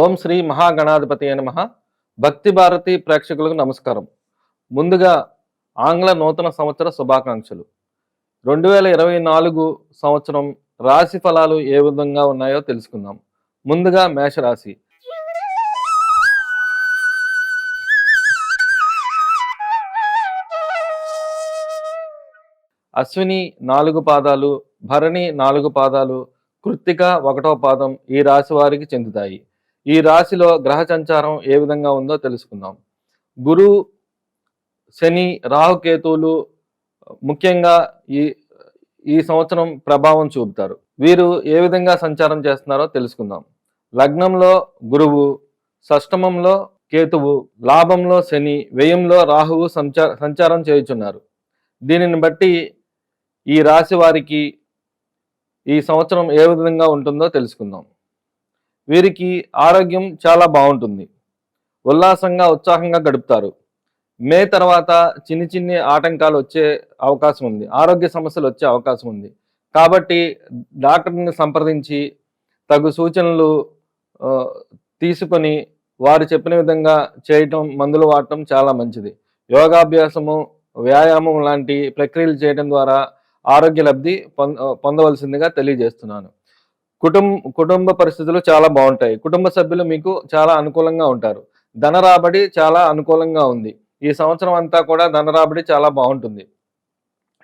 ఓం శ్రీ మహాగణాధిపతి నమ. భక్తి భారతి ప్రేక్షకులకు నమస్కారం. ముందుగా ఆంగ్ల నూతన సంవత్సర శుభాకాంక్షలు. రెండు వేల ఇరవై నాలుగు సంవత్సరం రాశి ఫలాలు ఏ విధంగా ఉన్నాయో తెలుసుకుందాం. ముందుగా మేషరాశి. అశ్విని నాలుగు పాదాలు భరణి నాలుగు పాదాలు కృత్తిక ఒకటో పాదం ఈ రాశి వారికి చెందుతాయి. ఈ రాశిలో గ్రహ సంచారం ఏ విధంగా ఉందో తెలుసుకుందాం. గురు శని రాహుకేతువులు ముఖ్యంగా ఈ ఈ సంవత్సరం ప్రభావం చూపుతారు. వీరు ఏ విధంగా సంచారం చేస్తున్నారో తెలుసుకుందాం. లగ్నంలో గురువు షష్టమంలో కేతువు లాభంలో శని వ్యయంలో రాహువు సంచార సంచారం చేయుచున్నారు. దీనిని బట్టి ఈ రాశి వారికి ఈ సంవత్సరం ఏ విధంగా ఉంటుందో తెలుసుకుందాం. వీరికి ఆరోగ్యం చాలా బాగుంటుంది. ఉల్లాసంగా ఉత్సాహంగా గడుపుతారు. మే తర్వాత చిన్ని చిన్ని ఆటంకాలు వచ్చే అవకాశం ఉంది. ఆరోగ్య సమస్యలు వచ్చే అవకాశం ఉంది. కాబట్టి డాక్టర్ని సంప్రదించి తగు సూచనలు తీసుకొని వారు చెప్పిన విధంగా చేయటం మందులు వాడటం చాలా మంచిది. యోగాభ్యాసము వ్యాయామం లాంటి ప్రక్రియలు చేయడం ద్వారా ఆరోగ్య లబ్ధి పొంద పొందవలసిందిగా తెలియజేస్తున్నాను. కుటుంబ కుటుంబ పరిస్థితులు చాలా బాగుంటాయి. కుటుంబ సభ్యులు మీకు చాలా అనుకూలంగా ఉంటారు. ధన రాబడి చాలా అనుకూలంగా ఉంది. ఈ సంవత్సరం అంతా కూడా ధన రాబడి చాలా బాగుంటుంది.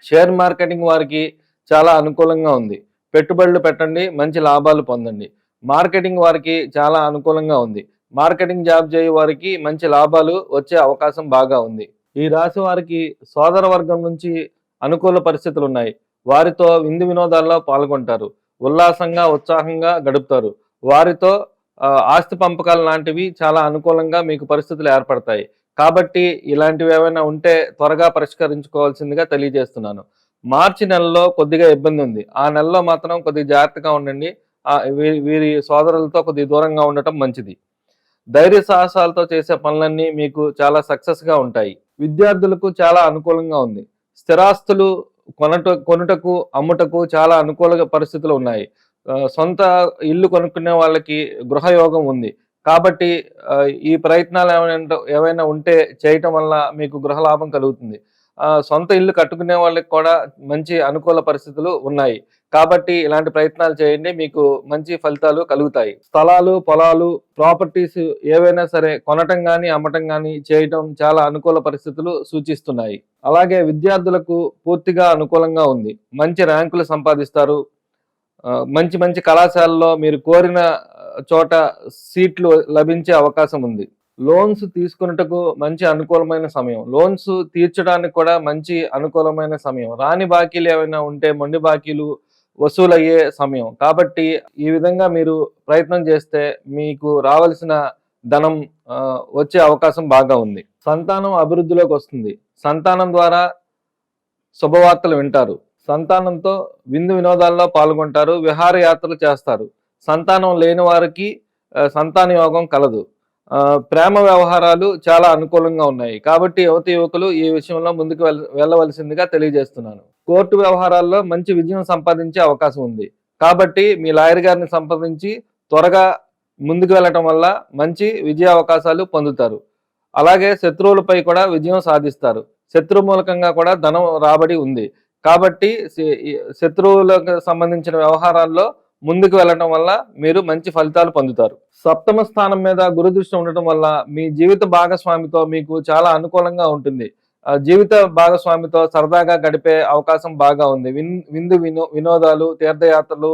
షేర్ మార్కెటింగ్ వారికి చాలా అనుకూలంగా ఉంది. పెట్టుబడులు పెట్టండి మంచి లాభాలు పొందండి. మార్కెటింగ్ వారికి చాలా అనుకూలంగా ఉంది. మార్కెటింగ్ జాబ్ చేయు వారికి మంచి లాభాలు వచ్చే అవకాశం బాగా ఉంది. ఈ రాశి వారికి సోదర వర్గం నుంచి అనుకూల పరిస్థితులు ఉన్నాయి. వారితో విందు వినోదాల్లో పాల్గొంటారు. ఉల్లాసంగా ఉత్సాహంగా గడుపుతారు. వారితో ఆస్తి పంపకాలు లాంటివి చాలా అనుకూలంగా మీకు పరిస్థితులు ఏర్పడతాయి. కాబట్టి ఇలాంటివి ఏమైనా ఉంటే త్వరగా పరిష్కరించుకోవాల్సిందిగా తెలియజేస్తున్నాను. మార్చి నెలలో కొద్దిగా ఇబ్బంది ఉంది. ఆ నెలలో మాత్రం కొద్దిగా జాగ్రత్తగా ఉండండి. వీరి సోదరులతో కొద్ది దూరంగా ఉండటం మంచిది. ధైర్య సాహసాలతో చేసే పనులన్నీ మీకు చాలా సక్సెస్గా ఉంటాయి. విద్యార్థులకు చాలా అనుకూలంగా ఉంది. స్థిరాస్తులు కొనట కొనుటకు అమ్ముటకు చాలా అనుకూల పరిస్థితులు ఉన్నాయి. సొంత ఇల్లు కొనుక్కునే వాళ్ళకి గృహయోగం ఉంది. కాబట్టి ఈ ప్రయత్నాలు ఏమైనా ఏవైనా ఉంటే చేయటం వల్ల మీకు గృహ లాభం కలుగుతుంది. సొంత ఇల్లు కట్టుకునే వాళ్ళకి కూడా మంచి అనుకూల పరిస్థితులు ఉన్నాయి. కాబట్టి ఇలాంటి ప్రయత్నాలు చేయండి మీకు మంచి ఫలితాలు కలుగుతాయి. స్థలాలు పొలాలు ప్రాపర్టీస్ ఏవైనా సరే కొనటం కానీ అమ్మటం కానీ చేయటం చాలా అనుకూల పరిస్థితులు సూచిస్తున్నాయి. అలాగే విద్యార్థులకు పూర్తిగా అనుకూలంగా ఉంది. మంచి ర్యాంకులు సంపాదిస్తారు. మంచి మంచి కళాశాలలో మీరు కోరిన చోట సీట్లు లభించే అవకాశం ఉంది. లోన్స్ తీసుకున్నటకు మంచి అనుకూలమైన సమయం. లోన్స్ తీర్చడానికి కూడా మంచి అనుకూలమైన సమయం. రాని బాకీలు ఏమైనా ఉంటే మొండి బాకీలు వసూలయ్యే సమయం. కాబట్టి ఈ విధంగా మీరు ప్రయత్నం చేస్తే మీకు రావాల్సిన ధనం వచ్చే అవకాశం బాగా ఉంది. సంతానం అభివృద్ధిలోకి వస్తుంది. సంతానం ద్వారా శుభవార్తలు వింటారు. సంతానంతో విందు వినోదాల్లో పాల్గొంటారు. విహారయాత్రలు చేస్తారు. సంతానం లేని వారికి సంతాన యోగం కలదు. ప్రేమ వ్యవహారాలు చాలా అనుకూలంగా ఉన్నాయి. కాబట్టి యువత యువకులు ఈ విషయంలో ముందుకు వెళ్ళవలసిందిగా తెలియజేస్తున్నాను. కోర్టు వ్యవహారాల్లో మంచి విజయం సంపాదించే అవకాశం ఉంది. కాబట్టి మీ లాయర్ గారిని సంప్రదించి త్వరగా ముందుకు వెళ్ళటం వల్ల మంచి విజయ అవకాశాలు పొందుతారు. అలాగే శత్రువులపై కూడా విజయం సాధిస్తారు. శత్రు మూలకంగా కూడా ధనం రాబడి ఉంది. కాబట్టి శత్రువులకు సంబంధించిన వ్యవహారాల్లో ముందుకు వెళ్ళటం వల్ల మీరు మంచి ఫలితాలు పొందుతారు. సప్తమ స్థానం మీద గురుదృష్టి ఉండటం వల్ల మీ జీవిత భాగస్వామితో మీకు చాలా అనుకూలంగా ఉంటుంది. జీవిత భాగస్వామితో సరదాగా గడిపే అవకాశం బాగా ఉంది. విన్ విందు వినో వినోదాలు తీర్థయాత్రలు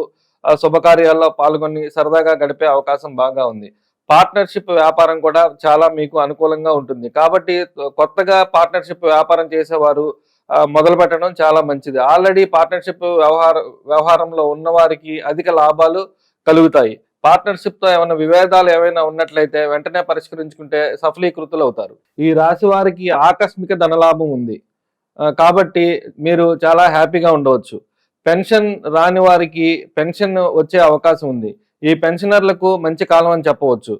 శుభకార్యాల్లో పాల్గొని సరదాగా గడిపే అవకాశం బాగా ఉంది. పార్ట్నర్షిప్ వ్యాపారం కూడా చాలా మీకు అనుకూలంగా ఉంటుంది. కాబట్టి కొత్తగా పార్ట్నర్షిప్ వ్యాపారం చేసేవారు మొదలు పెట్టడం చాలా మంచిది. ఆల్రెడీ పార్ట్నర్షిప్ వ్యవహార వ్యవహారంలో ఉన్న వారికి అధిక లాభాలు కలుగుతాయి. పార్ట్నర్షిప్తో ఏమైనా విభేదాలు ఏమైనా ఉన్నట్లయితే వెంటనే పరిష్కరించుకుంటే సఫలీకృతులు అవుతారు ఈ రాశి వారికి ఆకస్మిక ధనలాభం ఉంది. కాబట్టి మీరు చాలా హ్యాపీగా ఉండవచ్చు. పెన్షన్ రాని వారికి పెన్షన్ వచ్చే అవకాశం ఉంది. ఈ పెన్షనర్లకు మంచి కాలం అని చెప్పవచ్చు.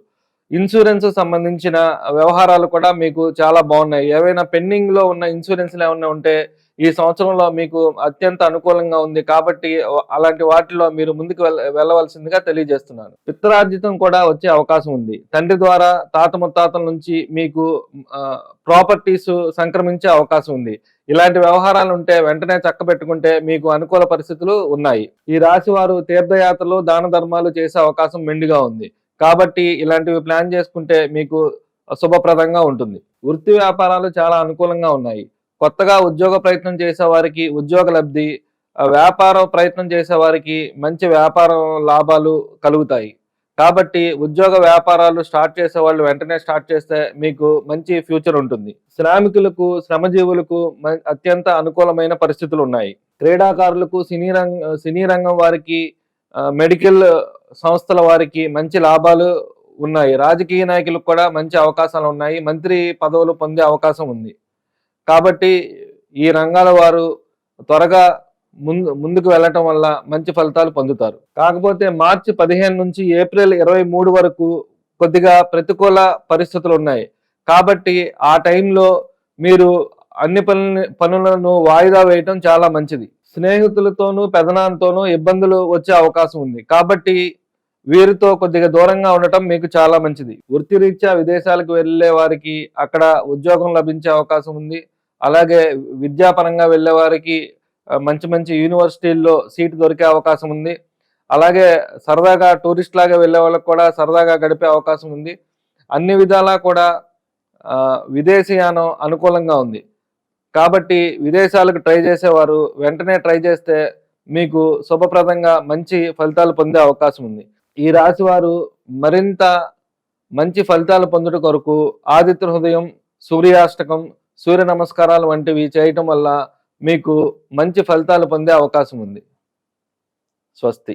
ఇన్సూరెన్స్ సంబంధించిన వ్యవహారాలు కూడా మీకు చాలా బాగున్నాయి. ఏవైనా పెండింగ్లో ఉన్న ఇన్సూరెన్స్లు ఏమైనా ఉంటే ఈ సంవత్సరంలో మీకు అత్యంత అనుకూలంగా ఉంది కాబట్టి అలాంటి వాటిలో మీరు ముందుకు వెళ్ళవలసిందిగా తెలియజేస్తున్నాను. పిత్తరార్జితం కూడా వచ్చే అవకాశం ఉంది. తండ్రి ద్వారా తాత ముత్తాతల నుంచి మీకు ప్రాపర్టీస్ సంక్రమించే అవకాశం ఉంది. ఇలాంటి వ్యవహారాలు ఉంటే వెంటనే చక్కబెట్టుకుంటే మీకు అనుకూల పరిస్థితులు ఉన్నాయి. ఈ రాశి వారు తీర్థయాత్రలు దాన ధర్మాలు చేసే అవకాశం మెండుగా ఉంది. కాబట్టి ఇలాంటివి ప్లాన్ చేసుకుంటే మీకు శుభప్రదంగా ఉంటుంది. వృత్తి వ్యాపారాలు చాలా అనుకూలంగా ఉన్నాయి. కొత్తగా ఉద్యోగ ప్రయత్నం చేసే వారికి ఉద్యోగ లబ్ధి వ్యాపార ప్రయత్నం చేసే వారికి మంచి వ్యాపార లాభాలు కలుగుతాయి. కాబట్టి ఉద్యోగ వ్యాపారాలు స్టార్ట్ చేసే వాళ్ళు వెంటనే స్టార్ట్ చేస్తే మీకు మంచి ఫ్యూచర్ ఉంటుంది. శ్రామికులకు శ్రమజీవులకు అత్యంత అనుకూలమైన పరిస్థితులు ఉన్నాయి. క్రీడాకారులకు సినీ రంగ సినీ రంగం వారికి మెడికల్ సంస్థల వారికి మంచి లాభాలు ఉన్నాయి. రాజకీయ నాయకులకు కూడా మంచి అవకాశాలు ఉన్నాయి. మంత్రి పదవులు పొందే అవకాశం ఉంది. కాబట్టి ఈ రంగాల వారు త్వరగా ముందు ముందుకు వెళ్ళటం వల్ల మంచి ఫలితాలు పొందుతారు. కాకపోతే మార్చి పదిహేను నుంచి ఏప్రిల్ ఇరవై మూడు వరకు కొద్దిగా ప్రతికూల పరిస్థితులు ఉన్నాయి. కాబట్టి ఆ టైంలో మీరు అన్ని పనుల పనులను వాయిదా వేయటం చాలా మంచిది. స్నేహితులతోనూ పెదనాన్నతోనూ ఇబ్బందులు వచ్చే అవకాశం ఉంది. కాబట్టి వీరితో కొద్దిగా దూరంగా ఉండటం మీకు చాలా మంచిది. వృత్తిరీత్యా విదేశాలకు వెళ్ళే వారికి అక్కడ ఉద్యోగం లభించే అవకాశం ఉంది. అలాగే విద్యాపరంగా వెళ్ళే వారికి మంచి మంచి యూనివర్సిటీల్లో సీట్ దొరికే అవకాశం ఉంది. అలాగే సరదాగా టూరిస్ట్ లాగా వెళ్ళే వాళ్ళకి కూడా సరదాగా గడిపే అవకాశం ఉంది. అన్ని విధాలా కూడా విదేశీయానం అనుకూలంగా ఉంది. కాబట్టి విదేశాలకు ట్రై చేసేవారు వెంటనే ట్రై చేస్తే మీకు శుభప్రదంగా మంచి ఫలితాలు పొందే అవకాశం ఉంది. ఈ రాశి వారు మరింత మంచి ఫలితాలు పొందుట కొరకు ఆదిత్య హృదయం సూర్యాష్టకం సూర్య నమస్కారాలు వంటివి చేయటం వల్ల మీకు మంచి ఫలితాలు పొందే అవకాశం ఉంది. స్వస్తి.